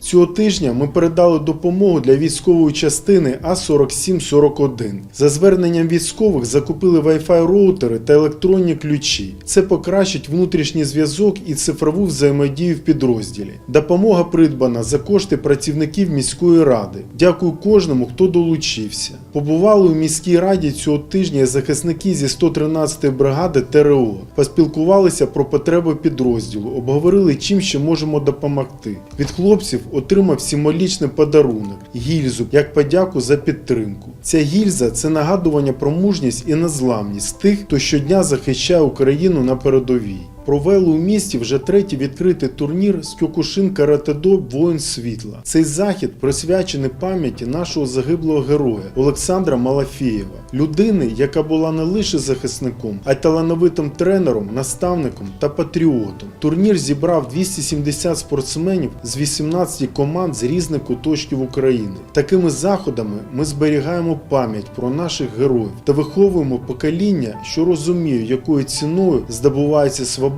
Цього тижня ми передали допомогу для військової частини А4741. За зверненням військових закупили Wi-Fi роутери та електронні ключі. Це покращить внутрішній зв'язок і цифрову взаємодію в підрозділі. Допомога придбана за кошти працівників міської ради. Дякую кожному, хто долучився. Побували у міській раді цього тижня захисники зі 113-ї бригади ТРО. Поспілкувалися про потреби підрозділу, обговорили, чим ще можемо допомогти. Від хлопців отримав символічний подарунок гільзу як подяку за підтримку. Ця гільза це нагадування про мужність і незламність тих, хто щодня захищає Україну на передовій. Провели у місті вже третій відкритий турнір з Кьокушин Каратедо Воїн світла. Цей захід присвячений пам'яті нашого загиблого героя Олександра Малафєєва, людини, яка була не лише захисником, а й талановитим тренером, наставником та патріотом. Турнір зібрав 270 спортсменів з 18 команд з різних куточків України. Такими заходами ми зберігаємо пам'ять про наших героїв та виховуємо покоління, що розуміє, якою ціною здобувається свобода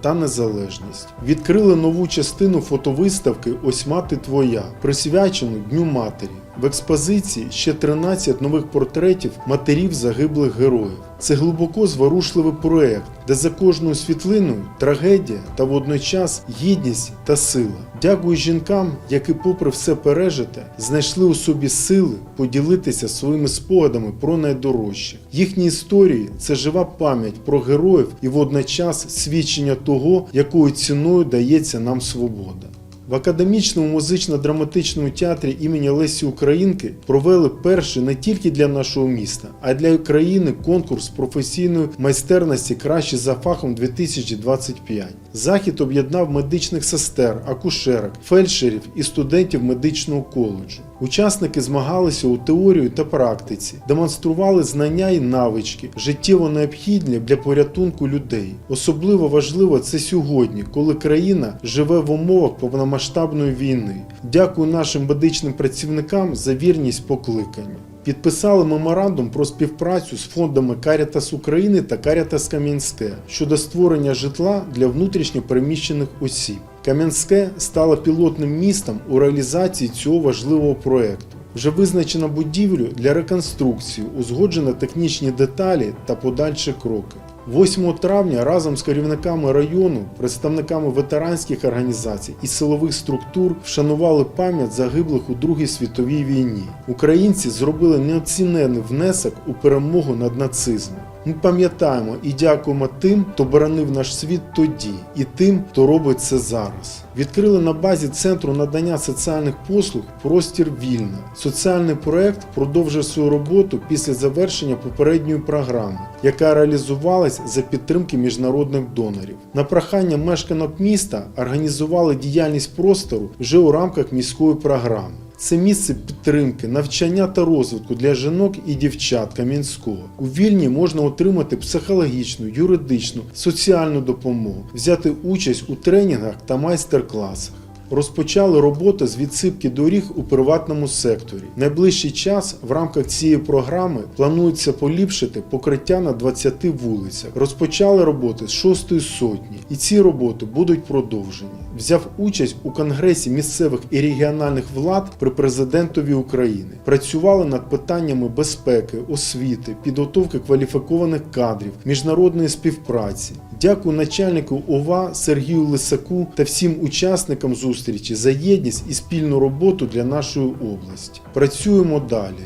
та незалежність. Відкрили нову частину фотовиставки Ось мати твоя, присвячену Дню матері. В експозиції ще 13 нових портретів матерів загиблих героїв. Це глибоко зворушливий проект, де за кожною світлиною трагедія та водночас гідність та сила. Дякую жінкам, які, попри все пережите, знайшли у собі сили поділитися своїми спогадами про найдорожчих. Їхні історії це жива пам'ять про героїв і водночас свідчення того, якою ціною дається нам свобода. В академічному музично-драматичному театрі імені Лесі Українки провели перший не тільки для нашого міста, а й для України конкурс професійної майстерності краще за фахом 2025. Захід об'єднав медичних сестер, акушерок, фельдшерів і студентів медичного коледжу. Учасники змагалися у теорії та практиці, демонстрували знання і навички, життєво необхідні для порятунку людей. Особливо важливо це сьогодні, коли країна живе в умовах повномасштабної війни. Дякую нашим медичним працівникам за вірність покликанню. Підписали меморандум про співпрацю з фондами Карітас України та Карітас Кам'янське щодо створення житла для внутрішньо переміщених осіб. Кам'янське стало пілотним містом у реалізації цього важливого проекту. Вже визначено будівлю для реконструкції, узгоджено технічні деталі та подальші кроки. 8 травня разом з керівниками району, представниками ветеранських організацій і силових структур вшанували пам'ять загиблих у Другій світовій війні. Українці зробили неоцінений внесок у перемогу над нацизмом. Ми пам'ятаємо і дякуємо тим, хто боронив наш світ тоді, і тим, хто робить це зараз. Відкрили на базі центру надання соціальних послуг простір вільна. Соціальний проект продовжує свою роботу після завершення попередньої програми, яка реалізувалась за підтримки міжнародних донорів. На прохання мешканок міста організували діяльність простору вже у рамках міської програми. Це місце підтримки, навчання та розвитку для жінок і дівчат Кам'янського. У вільні можна отримати психологічну, юридичну, соціальну допомогу, взяти участь у тренінгах та майстер-класах. Розпочали роботу з відсипки доріг у приватному секторі. Найближчий час в рамках цієї програми планується поліпшити покриття на 20 вулицях. Розпочали роботи з 6 сотні, і ці роботи будуть продовжені. Взяв участь у конгресі місцевих і регіональних влад при президентові України. Працювали над питаннями безпеки, освіти, підготовки кваліфікованих кадрів, міжнародної співпраці. Дякую начальнику ОВА Сергію Лисаку та всім учасникам зустрічі за єдність і спільну роботу для нашої області. Працюємо далі.